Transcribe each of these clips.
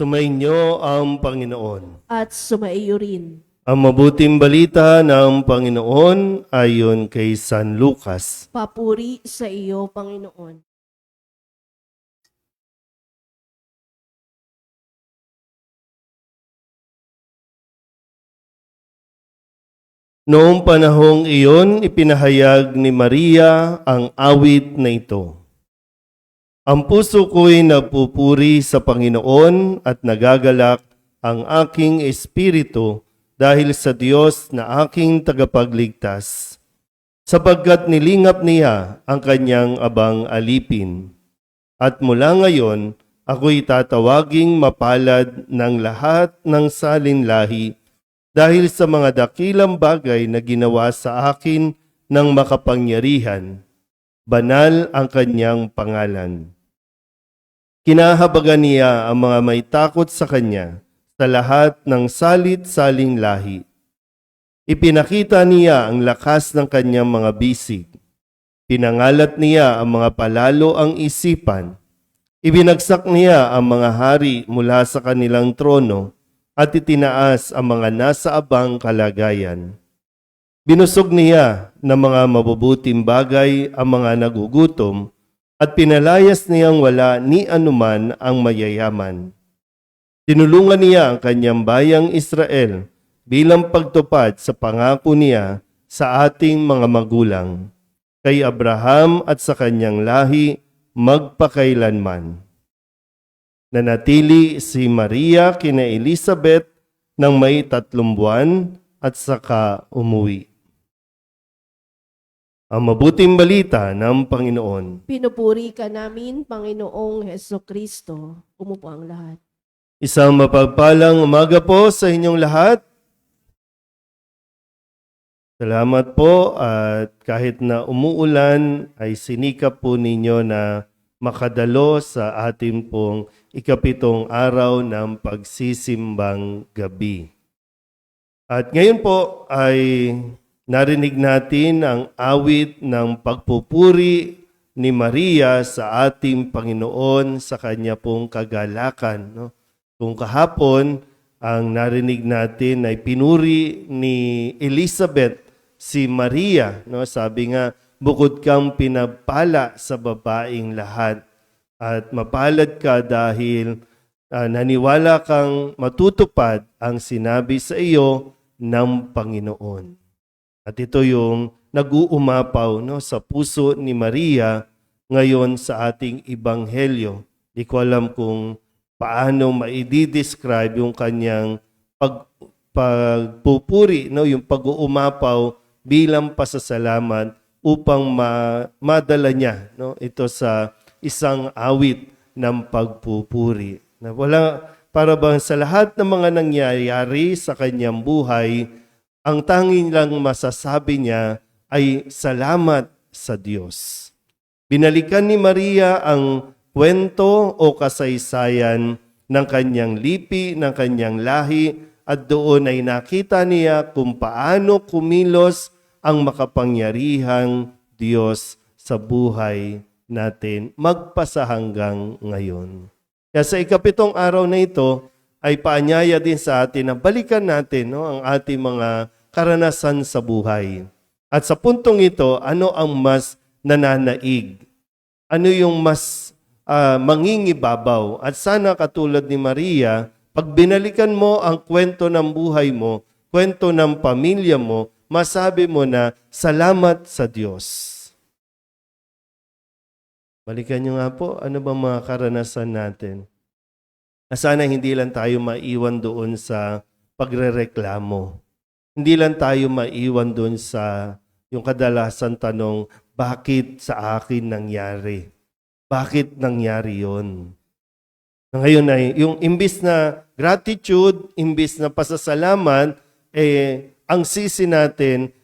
Sumainyo ang Panginoon. at sumaiyo rin. Ang mabuting balita ng Panginoon ayon kay San Lucas. Papuri sa iyo, Panginoon. Noong panahong iyon, ipinahayag ni Maria ang awit na ito. Ang puso ko'y napupuri sa Panginoon at nagagalak ang aking espiritu dahil sa Diyos na aking tagapagligtas, sapagkat nilingap niya ang kanyang abang alipin. At mula ngayon, ako'y tatawaging mapalad ng lahat ng salinlahi dahil sa mga dakilang bagay na ginawa sa akin ng makapangyarihan. Banal ang kanyang pangalan. Kinahabagan niya ang mga may takot sa kanya sa lahat ng salit-saling lahi. Ipinakita niya ang lakas ng kanyang mga bisig. Pinangalat niya ang mga palalo ang isipan. Ibinagsak niya ang mga hari mula sa kanilang trono at itinaas ang mga nasa abang kalagayan. Binusog niya ng mga mabubuting bagay ang mga nagugutom at pinalayas niyang wala ni anuman ang mayayaman. Tinulungan niya ang kanyang bayang Israel bilang pagtupad sa pangako niya sa ating mga magulang, kay Abraham at sa kanyang lahi magpakailanman. Nanatili si Maria kina Elizabeth ng may tatlong buwan at saka umuwi. Ang mabuting balita ng Panginoon. Pinupuri ka namin, Panginoong Heso Kristo. Umupo ang lahat. Isang mapagpalang umaga po sa inyong lahat. Salamat po at kahit na umuulan ay sinikap po ninyo na makadalo sa ating pong ikapitong araw ng pagsisimbang gabi. At ngayon po ay narinig natin ang awit ng pagpupuri ni Maria sa ating Panginoon sa kanya pong kagalakan. No? Kung kahapon, ang narinig natin ay pinuri ni Elizabeth si Maria. No? Sabi nga, bukod kang pinapala sa babaeng lahat at mapalad ka dahil ah, naniwala kang matutupad ang sinabi sa iyo ng Panginoon. At ito yung nag-uumapaw no, sa puso ni Maria ngayon sa ating ibanghelyo. Di ko alam kung paano maidi-describe yung kanyang pag, pagpupuri, no, yung pag-uumapaw bilang pasasalamat upang ma- madala niya no, ito sa isang awit ng pagpupuri. Na wala para bang sa lahat ng mga nangyayari sa kanyang buhay, ang tanging lang masasabi niya ay salamat sa Diyos. Binalikan ni Maria ang kwento o kasaysayan ng kanyang lipi, ng kanyang lahi, at doon ay nakita niya kung paano kumilos ang makapangyarihang Diyos sa buhay natin magpasa hanggang ngayon. Kaya sa ikapitong araw na ito ay paanyaya din sa atin na balikan natin no, ang ating mga karanasan sa buhay. At sa puntong ito, ano ang mas nananaig? Ano yung mas ah, mangingibabaw? At sana katulad ni Maria, pag binalikan mo ang kwento ng buhay mo, kwento ng pamilya mo, masabi mo na salamat sa Diyos. Balikan nyo nga po, ano ba mga karanasan natin? Na sana hindi lang tayo maiwan doon sa pagrereklamo. Hindi lang tayo maiwan doon sa yung kadalasan tanong, bakit sa akin nangyari? Bakit nangyari yon? Ngayon ay, yung imbis na gratitude, imbis na pasasalamat, eh, ang sisi natin,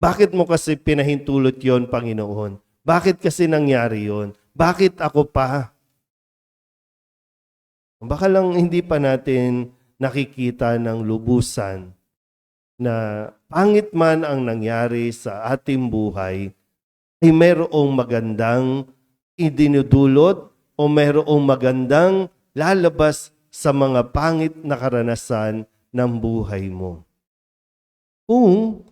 bakit mo kasi pinahintulot yon Panginoon? Bakit kasi nangyari yon? Bakit ako pa? Baka lang hindi pa natin nakikita ng lubusan na pangit man ang nangyari sa ating buhay, ay mayroong magandang idinudulot o mayroong magandang lalabas sa mga pangit na karanasan ng buhay mo. Kung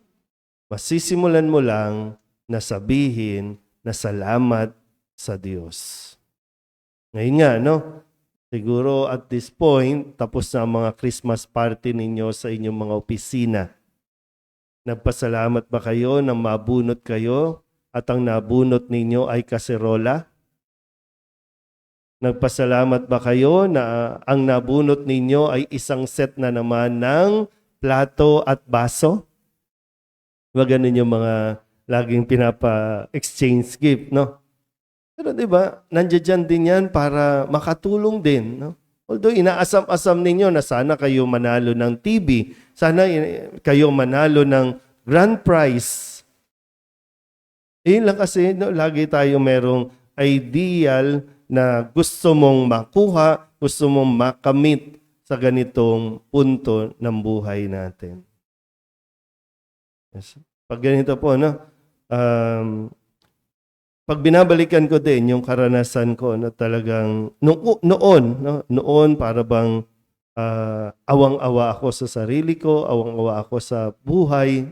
masisimulan mo lang na sabihin na salamat sa Diyos. Ngayon nga, no? Siguro at this point, tapos na ang mga Christmas party ninyo sa inyong mga opisina. Nagpasalamat ba kayo na mabunot kayo at ang nabunot ninyo ay kaserola? Nagpasalamat ba kayo na ang nabunot ninyo ay isang set na naman ng plato at baso? Diba ganun yung mga laging pinapa-exchange gift, no? Pero di ba, nandiyan din yan para makatulong din, no? Although inaasam-asam ninyo na sana kayo manalo ng TV, sana eh, kayo manalo ng grand prize. Yun lang kasi, no, lagi tayo merong ideal na gusto mong makuha, gusto mong makamit sa ganitong punto ng buhay natin. Yes. Pag ganito po, no? Um, pag binabalikan ko din yung karanasan ko na talagang nung, noon, no? noon para bang ah, awang-awa ako sa sarili ko, awang-awa ako sa buhay.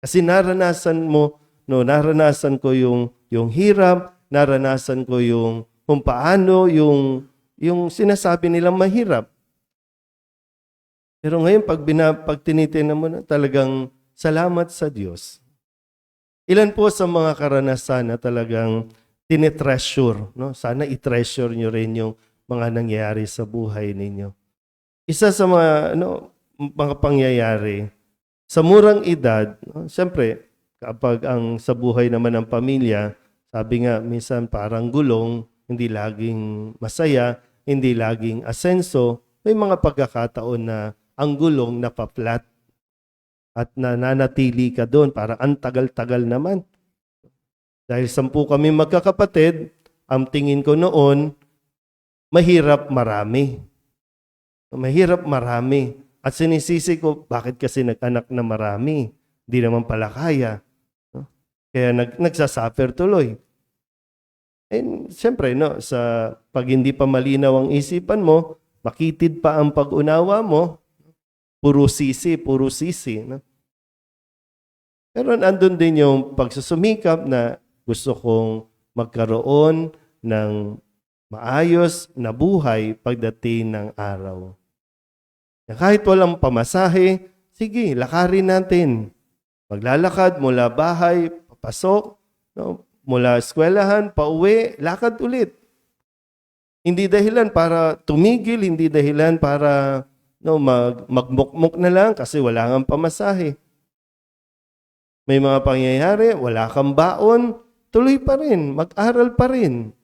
Kasi naranasan mo, no, naranasan ko yung yung hirap, naranasan ko yung kung paano yung yung sinasabi nilang mahirap. Pero ngayon pag bina, pag tinitingnan mo na talagang salamat sa Diyos. Ilan po sa mga karanasan na talagang tinetreasure, no? Sana i-treasure nyo rin yung mga nangyayari sa buhay ninyo. Isa sa mga ano, mga pangyayari sa murang edad, no? siyempre, kapag ang sa buhay naman ng pamilya, sabi nga minsan parang gulong, hindi laging masaya, hindi laging asenso, may mga pagkakataon na ang gulong napaplat at nananatili ka doon para ang tagal-tagal naman. Dahil sampu kami magkakapatid, ang tingin ko noon, mahirap marami. Mahirap marami. At sinisisi ko, bakit kasi nag-anak na marami? Hindi naman pala kaya. Kaya nag, nagsasuffer tuloy. And siyempre, no, sa pag hindi pa malinaw ang isipan mo, makitid pa ang pag-unawa mo, puro sisi, puro sisi. No? Pero andun din yung pagsusumikap na gusto kong magkaroon ng maayos na buhay pagdating ng araw. Na kahit walang pamasahe, sige, lakarin natin. Maglalakad mula bahay, papasok, no? mula eskwelahan, pauwi, lakad ulit. Hindi dahilan para tumigil, hindi dahilan para no, mag, magmukmuk na lang kasi wala kang pamasahe. May mga pangyayari, wala kang baon, tuloy pa rin, mag-aral pa rin.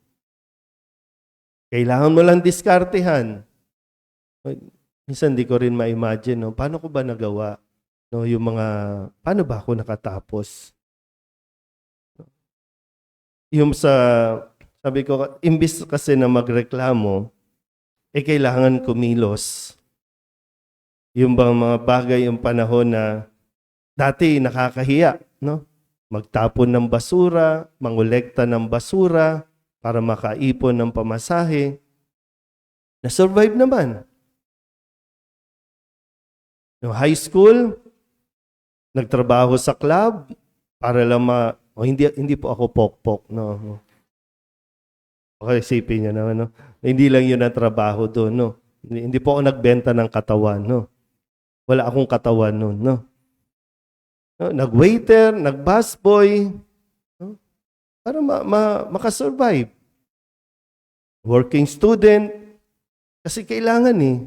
Kailangan mo lang diskartehan. Minsan di ko rin ma-imagine, no? paano ko ba nagawa? No, yung mga, paano ba ako nakatapos? Yung sa, sabi ko, imbis kasi na magreklamo, eh kailangan kumilos. Yung bang mga bagay, yung panahon na dati nakakahiya, no? Magtapon ng basura, mangolekta ng basura para makaipon ng pamasahe. Na-survive naman. No high school, nagtrabaho sa club para lang ma o hindi hindi po ako pokpok, no. Okay, isipin niyo naman, no. Hindi lang 'yun ang trabaho doon, no. Hindi po ako nagbenta ng katawan, no. Wala akong katawan noon, no. No, nag-waiter, nag-busboy, no? para ma, ma, makasurvive. Working student, kasi kailangan eh.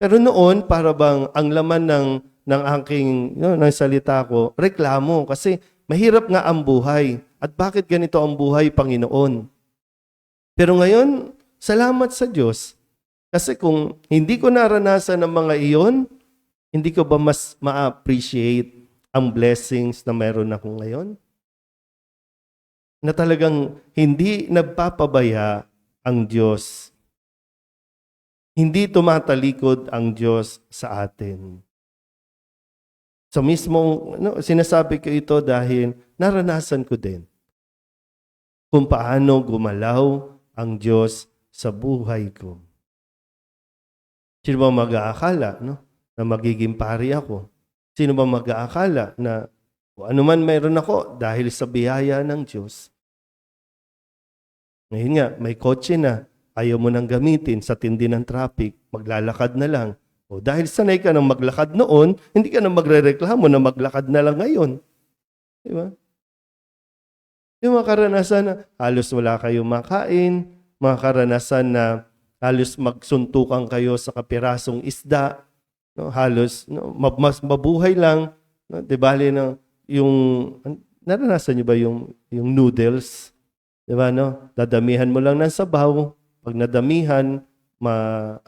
Pero noon, para bang ang laman ng, ng aking, no, ng salita ko, reklamo. Kasi mahirap nga ang buhay. At bakit ganito ang buhay, Panginoon? Pero ngayon, salamat sa Diyos. Kasi kung hindi ko naranasan ang mga iyon, hindi ko ba mas ma-appreciate ang blessings na meron ako ngayon? Na talagang hindi nagpapabaya ang Diyos. Hindi tumatalikod ang Diyos sa atin. Sa mismong, no, sinasabi ko ito dahil naranasan ko din kung paano gumalaw ang Diyos sa buhay ko. Sino ba mag-aakala no, na magiging pari ako? Sino ba mag-aakala na kung ano man mayroon ako dahil sa biyaya ng Diyos? Ngayon nga, may kotse na, ayaw mo nang gamitin sa tindi ng traffic, maglalakad na lang. O dahil sanay ka nang maglakad noon, hindi ka na magre-reklamo na maglakad na lang ngayon. Di ba? Yung mga karanasan na halos wala kayong makain, mga karanasan na halos magsuntukan kayo sa kapirasong isda, no? halos no? mas mabuhay lang, no? di ba? na yung an- naranasan niyo ba yung yung noodles? Di ba no? Dadamihan mo lang ng sabaw, pag nadamihan, ma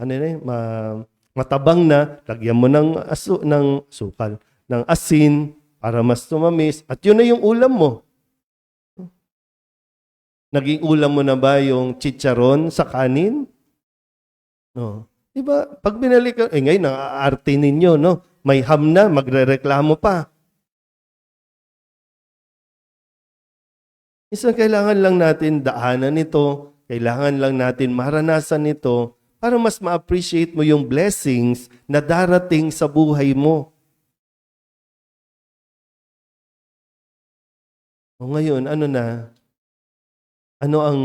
ano na, ma matabang na, lagyan mo ng aso ng sukal, ng asin para mas tumamis at yun na yung ulam mo. Naging ulam mo na ba yung chicharon sa kanin? No. Di ba? Pag binalik eh ngayon, ang aarte ninyo, no? May ham na, magre-reklamo pa. Isang kailangan lang natin daanan ito, kailangan lang natin maranasan ito para mas ma-appreciate mo yung blessings na darating sa buhay mo. O ngayon, ano na? Ano ang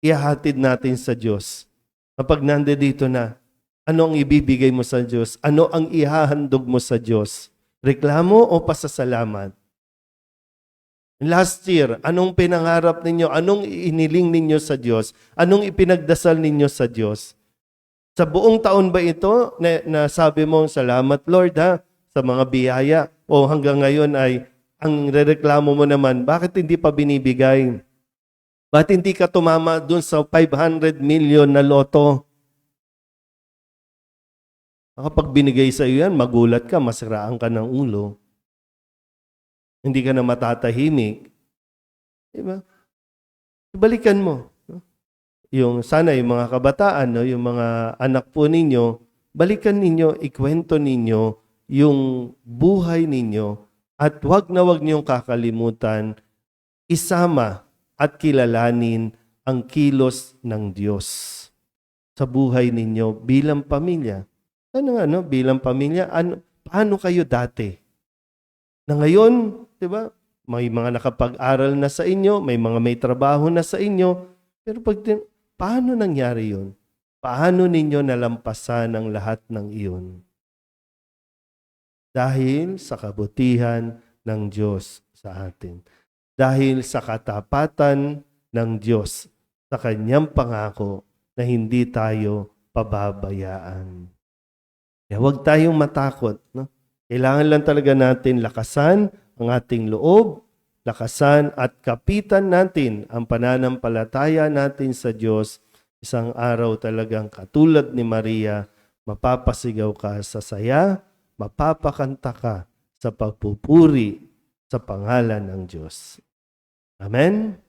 ihahatid natin sa Diyos? Kapag nandito na, ano ang ibibigay mo sa Diyos? Ano ang ihahandog mo sa Diyos? Reklamo o pasasalamat? Last year, anong pinangarap ninyo? Anong iniling ninyo sa Diyos? Anong ipinagdasal ninyo sa Diyos? Sa buong taon ba ito na, na sabi mo, salamat Lord ha, sa mga biyaya? O hanggang ngayon ay ang rereklamo mo naman, bakit hindi pa binibigay? Bakit hindi ka tumama dun sa 500 million na loto? Kapag binigay sa iyo yan, magulat ka, masiraan ka ng ulo. Hindi ka na matatahimik. Diba? Balikan mo. Yung sana yung mga kabataan, no, yung mga anak po ninyo, balikan ninyo, ikwento ninyo yung buhay ninyo at wag na wag niyong kakalimutan isama at kilalanin ang kilos ng Diyos sa buhay ninyo bilang pamilya. Ano nga, no? Bilang pamilya, ano, paano kayo dati? Na ngayon, di ba? May mga nakapag-aral na sa inyo, may mga may trabaho na sa inyo, pero pag paano nangyari yun? Paano ninyo nalampasan ang lahat ng iyon? Dahil sa kabutihan ng Diyos sa atin. Dahil sa katapatan ng Diyos sa kanyang pangako na hindi tayo pababayaan. Kaya huwag tayong matakot. No? Kailangan lang talaga natin lakasan ang ating loob, lakasan at kapitan natin ang pananampalataya natin sa Diyos. Isang araw talagang katulad ni Maria, mapapasigaw ka sa saya, mapapakanta ka sa pagpupuri sa pangalan ng Diyos. Amen?